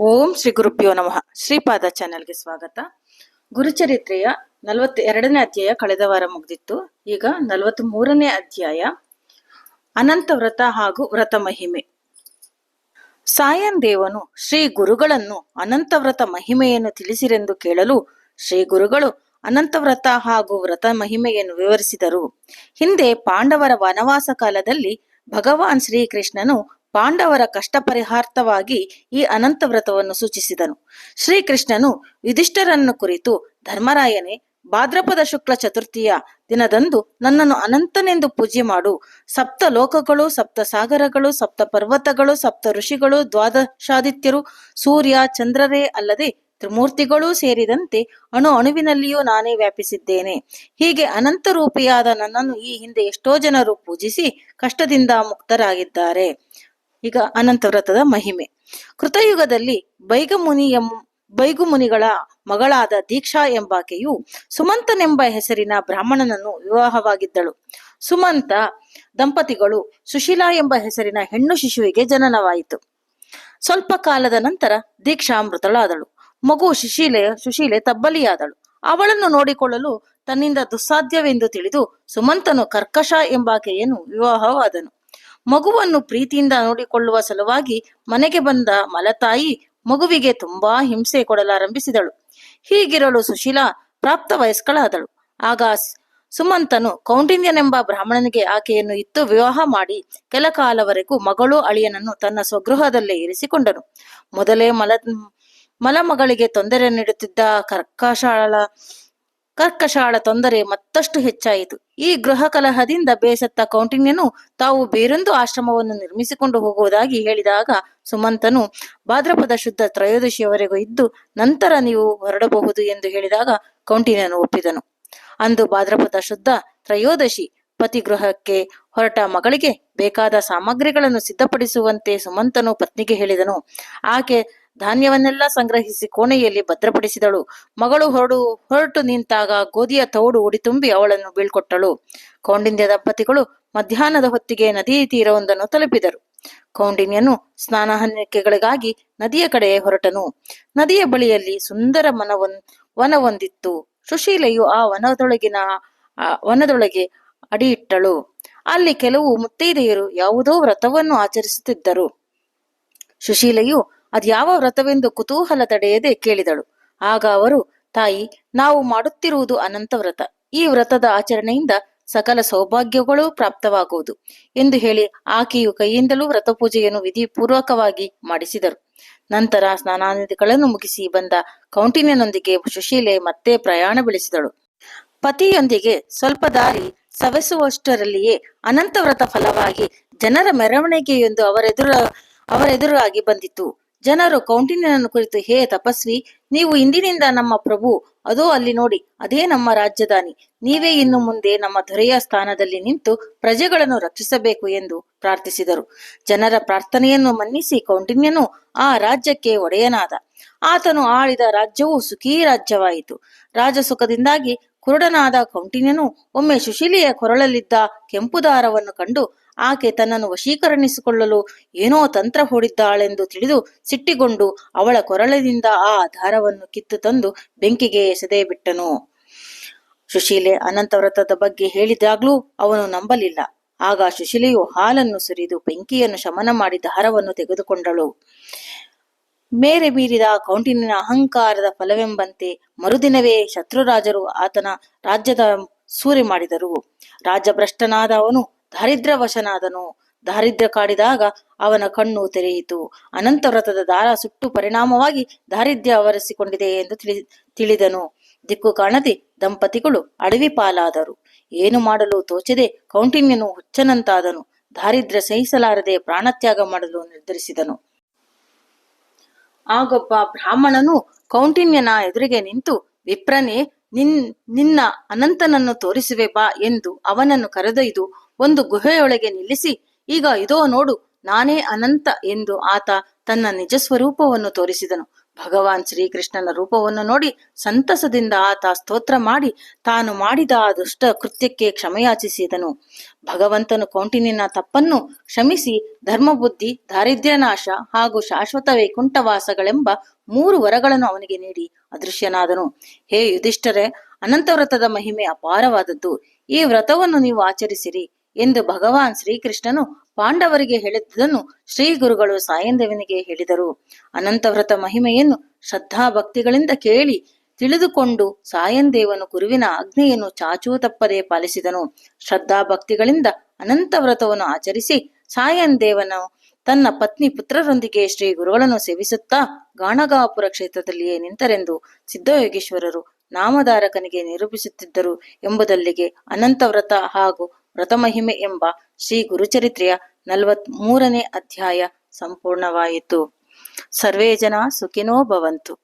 ಓಂ ಶ್ರೀ ಗುರುಪ್ಯೋ ನಮಃ. ಶ್ರೀಪಾದ ಚಾನೆಲ್ಗೆ ಸ್ವಾಗತ. ಗುರುಚರಿತ್ರೆಯ ನಲವತ್ತ ಎರಡನೇ ಅಧ್ಯಾಯ ಕಳೆದ ವಾರ ಮುಗಿದಿತ್ತು. ಈಗ ನಲವತ್ತ್ ಮೂರನೇ ಅಧ್ಯಾಯ. ಅನಂತ ವ್ರತ ಹಾಗೂ ವ್ರತ ಮಹಿಮೆ. ಸಾಯನ್ ದೇವನು ಶ್ರೀ ಗುರುಗಳನ್ನು ಅನಂತ ವ್ರತ ಮಹಿಮೆಯನ್ನು ತಿಳಿಸಿರೆಂದು ಕೇಳಲು ಶ್ರೀ ಗುರುಗಳು ಅನಂತ ವ್ರತ ಹಾಗೂ ವ್ರತ ಮಹಿಮೆಯನ್ನು ವಿವರಿಸಿದರು. ಹಿಂದೆ ಪಾಂಡವರ ವನವಾಸ ಕಾಲದಲ್ಲಿ ಭಗವಾನ್ ಶ್ರೀಕೃಷ್ಣನು ಪಾಂಡವರ ಕಷ್ಟ ಪರಿಹಾರ್ಥವಾಗಿ ಈ ಅನಂತ ವ್ರತವನ್ನು ಸೂಚಿಸಿದನು. ಶ್ರೀಕೃಷ್ಣನು ಯುಧಿಷ್ಠರನ್ನು ಕುರಿತು, ಧರ್ಮರಾಯನೇ, ಭಾದ್ರಪದ ಶುಕ್ಲ ಚತುರ್ಥಿಯ ದಿನದಂದು ನನ್ನನ್ನು ಅನಂತನೆಂದು ಪೂಜೆ ಮಾಡು. ಸಪ್ತ ಲೋಕಗಳು, ಸಪ್ತ ಸಾಗರಗಳು, ಸಪ್ತ ಪರ್ವತಗಳು, ಸಪ್ತ ಋಷಿಗಳು, ದ್ವಾದಶಾದಿತ್ಯರು, ಸೂರ್ಯ, ಚಂದ್ರರೇ ಅಲ್ಲದೆ ತ್ರಿಮೂರ್ತಿಗಳೂ ಸೇರಿದಂತೆ ಅಣು ಅಣುವಿನಲ್ಲಿಯೂ ನಾನೇ ವ್ಯಾಪಿಸಿದ್ದೇನೆ. ಹೀಗೆ ಅನಂತ ರೂಪಿಯಾದ ನನ್ನನ್ನು ಈ ಹಿಂದೆ ಎಷ್ಟೋ ಜನರು ಪೂಜಿಸಿ ಕಷ್ಟದಿಂದ ಮುಕ್ತರಾಗಿದ್ದಾರೆ. ಈಗ ಅನಂತ ವ್ರತದ ಮಹಿಮೆ. ಕೃತಯುಗದಲ್ಲಿ ಬೈಗಮುನಿ ಎಂ, ಬೈಗುಮುನಿಗಳ ಮಗಳಾದ ದೀಕ್ಷಾ ಎಂಬಾಕೆಯು ಸುಮಂತನೆಂಬ ಹೆಸರಿನ ಬ್ರಾಹ್ಮಣನನ್ನು ವಿವಾಹವಾಗಿದ್ದಳು. ಸುಮಂತ ದಂಪತಿಗಳು ಸುಶೀಲಾ ಎಂಬ ಹೆಸರಿನ ಹೆಣ್ಣು ಶಿಶುವಿಗೆ ಜನನವಾಯಿತು. ಸ್ವಲ್ಪ ಕಾಲದ ನಂತರ ದೀಕ್ಷಾ ಮೃತಳಾದಳು. ಮಗು ಶಿಶೀಲೆ, ಸುಶೀಲೆ ತಬ್ಬಲಿಯಾದಳು. ಅವಳನ್ನು ನೋಡಿಕೊಳ್ಳಲು ತನ್ನಿಂದ ದುಸ್ಸಾಧ್ಯವೆಂದು ತಿಳಿದು ಸುಮಂತನು ಕರ್ಕಶ ಎಂಬಾಕೆಯನ್ನು ವಿವಾಹವಾದನು. ಮಗುವನ್ನು ಪ್ರೀತಿಯಿಂದ ನೋಡಿಕೊಳ್ಳುವ ಸಲುವಾಗಿ ಮನೆಗೆ ಬಂದ ಮಲತಾಯಿ ಮಗುವಿಗೆ ತುಂಬಾ ಹಿಂಸೆ ಕೊಡಲಾರಂಭಿಸಿದಳು. ಹೀಗಿರಲು ಸುಶೀಲಾ ಪ್ರಾಪ್ತ ವಯಸ್ಕಳಾದಳು. ಆಗ ಸುಮಂತನು ಕೌಂಡಿನ್ಯನೆಂಬ ಬ್ರಾಹ್ಮಣನಿಗೆ ಆಕೆಯನ್ನು ಇತ್ತು ವಿವಾಹ ಮಾಡಿ ಕೆಲ ಕಾಲವರೆಗೂ ಮಗಳು ಅಳಿಯನನ್ನು ತನ್ನ ಸ್ವಗೃಹದಲ್ಲೇ ಇರಿಸಿಕೊಂಡನು. ಮೊದಲೇ ಮಲ ಮಲಮಗಳಿಗೆ ತೊಂದರೆ ನೀಡುತ್ತಿದ್ದ ಕರ್ಕಶಾಳ ಕರ್ಕಶಾಳ ತೊಂದರೆ ಮತ್ತಷ್ಟು ಹೆಚ್ಚಾಯಿತು. ಈ ಗೃಹ ಕಲಹದಿಂದ ಬೇಸತ್ತ ಕೌಂಟಿನ್ಯನು ತಾವು ಬೇರೊಂದು ಆಶ್ರಮವನ್ನು ನಿರ್ಮಿಸಿಕೊಂಡು ಹೋಗುವುದಾಗಿ ಹೇಳಿದಾಗ ಸುಮಂತನು, ಭಾದ್ರಪದ ಶುದ್ಧ ತ್ರಯೋದಶಿಯವರೆಗೂ ಇದ್ದು ನಂತರ ನೀವು ಹೊರಡಬಹುದು ಎಂದು ಹೇಳಿದಾಗ ಕೌಂಟಿನ್ಯನು ಒಪ್ಪಿದನು. ಅಂದು ಭಾದ್ರಪದ ಶುದ್ಧ ತ್ರಯೋದಶಿ ಪತಿಗೃಹಕ್ಕೆ ಹೊರಟ ಮಗಳಿಗೆ ಬೇಕಾದ ಸಾಮಗ್ರಿಗಳನ್ನು ಸಿದ್ಧಪಡಿಸುವಂತೆ ಸುಮಂತನು ಪತ್ನಿಗೆ ಹೇಳಿದನು. ಆಕೆ ಧಾನ್ಯವನ್ನೆಲ್ಲ ಸಂಗ್ರಹಿಸಿ ಕೋಣೆಯಲ್ಲಿ ಭದ್ರಪಡಿಸಿದಳು. ಮಗಳು ಹೊರಡು, ಹೊರಟು ನಿಂತಾಗ ಗೋಧಿಯ ತೌಡು ಉಡಿತುಂಬಿ ಅವಳನ್ನು ಬೀಳ್ಕೊಟ್ಟಳು. ಕೌಂಡಿನ್ಯ ದಂಪತಿಗಳು ಮಧ್ಯಾಹ್ನದ ಹೊತ್ತಿಗೆ ನದಿ ತೀರವೊಂದನ್ನು ತಲುಪಿದರು. ಕೌಂಡಿನ್ಯನು ಸ್ನಾನಹನಿಕೆಗಳಿಗಾಗಿ ನದಿಯ ಕಡೆ ಹೊರಟನು. ನದಿಯ ಬಳಿಯಲ್ಲಿ ಸುಂದರ ಮನವೊಂದ್ ವನವೊಂದಿತ್ತು. ಸುಶೀಲೆಯು ಆ ವನದೊಳಗಿನ ವನದೊಳಗೆ ಅಡಿಯಿಟ್ಟಳು. ಅಲ್ಲಿ ಕೆಲವು ಮುತ್ತೈದೆಯರು ಯಾವುದೋ ವ್ರತವನ್ನು ಆಚರಿಸುತ್ತಿದ್ದರು. ಸುಶೀಲೆಯು ಅದ್ಯಾವ ವ್ರತವೆಂದು ಕುತೂಹಲ ತಡೆಯದೆ ಕೇಳಿದಳು. ಆಗ ಅವರು, ತಾಯಿ, ನಾವು ಮಾಡುತ್ತಿರುವುದು ಅನಂತ ವ್ರತ. ಈ ವ್ರತದ ಆಚರಣೆಯಿಂದ ಸಕಲ ಸೌಭಾಗ್ಯಗಳು ಪ್ರಾಪ್ತವಾಗುವುದು ಎಂದು ಹೇಳಿ ಆಕೆಯು ಕೈಯಿಂದಲೂ ವ್ರತ ಪೂಜೆಯನ್ನು ವಿಧಿಪೂರ್ವಕವಾಗಿ ಮಾಡಿಸಿದರು. ನಂತರ ಸ್ನಾನಾದಿಗಳನ್ನು ಮುಗಿಸಿ ಬಂದ ಕೌಂಟಿನ್ಯನೊಂದಿಗೆ ಸುಶೀಲೆ ಮತ್ತೆ ಪ್ರಯಾಣ ಬೆಳೆಸಿದಳು. ಪತಿಯೊಂದಿಗೆ ಸ್ವಲ್ಪ ದಾರಿ ಸವೆಸುವಷ್ಟರಲ್ಲಿಯೇ ಅನಂತ ವ್ರತ ಫಲವಾಗಿ ಜನರ ಮೆರವಣಿಗೆಯೊಂದು ಅವರೆದುರ ಅವರೆದುರಾಗಿ ಬಂದಿತು ಜನರು ಕೌಂಟಿನ್ಯನನ್ನು ಕುರಿತು, ಹೇ ತಪಸ್ವಿ, ನೀವು ಇಂದಿನಿಂದ ನಮ್ಮ ಪ್ರಭು, ಅದೋ ಅಲ್ಲಿ ನೋಡಿ, ಅದೇ ನಮ್ಮ ರಾಜ್ಯದಾನಿ. ನೀವೇ ಇನ್ನು ಮುಂದೆ ನಮ್ಮ ದೊರೆಯ ಸ್ಥಾನದಲ್ಲಿ ನಿಂತು ಪ್ರಜೆಗಳನ್ನು ರಕ್ಷಿಸಬೇಕು ಎಂದು ಪ್ರಾರ್ಥಿಸಿದರು. ಜನರ ಪ್ರಾರ್ಥನೆಯನ್ನು ಮನ್ನಿಸಿ ಕೌಂಟಿನ್ಯನು ಆ ರಾಜ್ಯಕ್ಕೆ ಒಡೆಯನಾದ. ಆತನು ಆಳಿದ ರಾಜ್ಯವು ಸುಖೀ ರಾಜ್ಯವಾಯಿತು. ರಾಜಸುಖದಿಂದಾಗಿ ಕುರುಡನಾದ ಕೌಂಟಿನ್ಯನು ಒಮ್ಮೆ ಸುಶೀಲಿಯ ಕೊರಳಲ್ಲಿದ್ದ ಕೆಂಪು ದಾರವನ್ನು ಕಂಡು ಆಕೆ ತನ್ನನ್ನು ವಶೀಕರಣಿಸಿಕೊಳ್ಳಲು ಏನೋ ತಂತ್ರ ಹೂಡಿದ್ದಾಳೆಂದು ತಿಳಿದು ಸಿಟ್ಟಿಗೊಂಡು ಅವಳ ಕೊರಳಿನಿಂದ ಆ ದಾರವನ್ನು ಕಿತ್ತು ತಂದು ಬೆಂಕಿಗೆ ಎಸೆದೇ ಬಿಟ್ಟನು. ಸುಶೀಲೆ ಅನಂತ ವ್ರತದ ಬಗ್ಗೆ ಹೇಳಿದಾಗ್ಲೂ ಅವನು ನಂಬಲಿಲ್ಲ. ಆಗ ಸುಶೀಲೆಯು ಹಾಲನ್ನು ಸುರಿದು ಬೆಂಕಿಯನ್ನು ಶಮನ ಮಾಡಿ ದಾರವನ್ನು ತೆಗೆದುಕೊಂಡಳು. ಮೇರೆ ಮೀರಿದ ಕೌಂಟಿನ್ಯನ ಅಹಂಕಾರದ ಫಲವೆಂಬಂತೆ ಮರುದಿನವೇ ಶತ್ರುರಾಜರು ಆತನ ರಾಜ್ಯದ ಸೂರೆ ಮಾಡಿದರು. ರಾಜಭ್ರಷ್ಟನಾದ ಅವನು ದಾರಿದ್ರ್ಯವಶನಾದನು. ದಾರಿದ್ರ್ಯ ಕಾಡಿದಾಗ ಅವನ ಕಣ್ಣು ತೆರೆಯಿತು. ಅನಂತ ವ್ರತದ ದಾರ ಸುಟ್ಟು ಪರಿಣಾಮವಾಗಿ ದಾರಿದ್ರ್ಯ ಆವರಿಸಿಕೊಂಡಿದೆ ಎಂದು ತಿಳಿ, ತಿಳಿದನು. ದಿಕ್ಕು ಕಾಣದೆ ದಂಪತಿಗಳು ಅಡವಿ ಪಾಲಾದರು. ಏನು ಮಾಡಲು ತೋಚದೆ ಕೌಂಟಿನ್ಯನು ಹುಚ್ಚನಂತಾದನು. ದಾರಿದ್ರ್ಯ ಸಹಿಸಲಾರದೆ ಪ್ರಾಣತ್ಯಾಗ ಮಾಡಲು ನಿರ್ಧರಿಸಿದನು. ಆಗೊಬ್ಬ ಬ್ರಾಹ್ಮಣನು ಕೌಂಟಿನ್ಯನ ಎದುರಿಗೆ ನಿಂತು, ವಿಪ್ರನೇ, ನಿನ್, ನಿನ್ನ ಅನಂತನನ್ನು ತೋರಿಸುವೆ ಬಾ ಎಂದು ಅವನನ್ನು ಕರೆದೊಯ್ದು ಒಂದು ಗುಹೆಯೊಳಗೆ ನಿಲ್ಲಿಸಿ, ಈಗ ಇದೋ ನೋಡು, ನಾನೇ ಅನಂತ ಎಂದು ಆತ ತನ್ನ ನಿಜ ಸ್ವರೂಪವನ್ನು ತೋರಿಸಿದನು. ಭಗವಾನ್ ಶ್ರೀಕೃಷ್ಣನ ರೂಪವನ್ನು ನೋಡಿ ಸಂತಸದಿಂದ ಆತ ಸ್ತೋತ್ರ ಮಾಡಿ ತಾನು ಮಾಡಿದ ಆ ದುಷ್ಟ ಕೃತ್ಯಕ್ಕೆ ಕ್ಷಮೆಯಾಚಿಸಿದನು. ಭಗವಂತನು ಕೌಂಟಿನಿನ ತಪ್ಪನ್ನು ಕ್ಷಮಿಸಿ ಧರ್ಮಬುದ್ಧಿ, ದಾರಿದ್ರ್ಯನಾಶ ಹಾಗೂ ಶಾಶ್ವತ ವೈಕುಂಠವಾಸಗಳೆಂಬ ಮೂರು ವರಗಳನ್ನು ಅವನಿಗೆ ನೀಡಿ ಅದೃಶ್ಯನಾದನು. ಹೇ ಯುಧಿಷ್ಠರೇ, ಅನಂತ ವ್ರತದ ಮಹಿಮೆ ಅಪಾರವಾದದ್ದು. ಈ ವ್ರತವನ್ನು ನೀವು ಆಚರಿಸಿರಿ ಎಂದು ಭಗವಾನ್ ಶ್ರೀಕೃಷ್ಣನು ಪಾಂಡವರಿಗೆ ಹೇಳಿದ್ದನ್ನು ಶ್ರೀ ಗುರುಗಳು ಸಾಯಂದೇವನಿಗೆ ಹೇಳಿದರು. ಅನಂತ ವ್ರತ ಮಹಿಮೆಯನ್ನು ಶ್ರದ್ಧಾ ಭಕ್ತಿಗಳಿಂದ ಕೇಳಿ ತಿಳಿದುಕೊಂಡು ಸಾಯಂದೇವನು ಗುರುವಿನ ಆಜ್ಞೆಯನ್ನು ಚಾಚೂ ತಪ್ಪದೆ ಪಾಲಿಸಿದನು. ಶ್ರದ್ಧಾ ಭಕ್ತಿಗಳಿಂದ ಅನಂತ ವ್ರತವನ್ನು ಆಚರಿಸಿ ಸಾಯಂದೇವನು ತನ್ನ ಪತ್ನಿ ಪುತ್ರರೊಂದಿಗೆ ಶ್ರೀ ಗುರುಗಳನ್ನು ಸೇವಿಸುತ್ತಾ ಗಾಣಗಾಪುರ ಕ್ಷೇತ್ರದಲ್ಲಿಯೇ ನಿಂತರೆಂದು ಸಿದ್ಧಯೋಗೇಶ್ವರರು ನಾಮಧಾರಕನಿಗೆ ನಿರೂಪಿಸುತ್ತಿದ್ದರು ಎಂಬುದಲ್ಲಿಗೆ ಅನಂತ ವ್ರತ ಹಾಗೂ ವ್ರತಮಹಿಮೆ ಎಂಬ ಶ್ರೀ ಗುರುಚರಿತ್ರೆಯ ನಲವತ್ ಮೂರನೇ ಅಧ್ಯಾಯ ಸಂಪೂರ್ಣವಾಯಿತು. ಸರ್ವೇ ಜನ ಸುಖಿನೋ ಭವಂತು.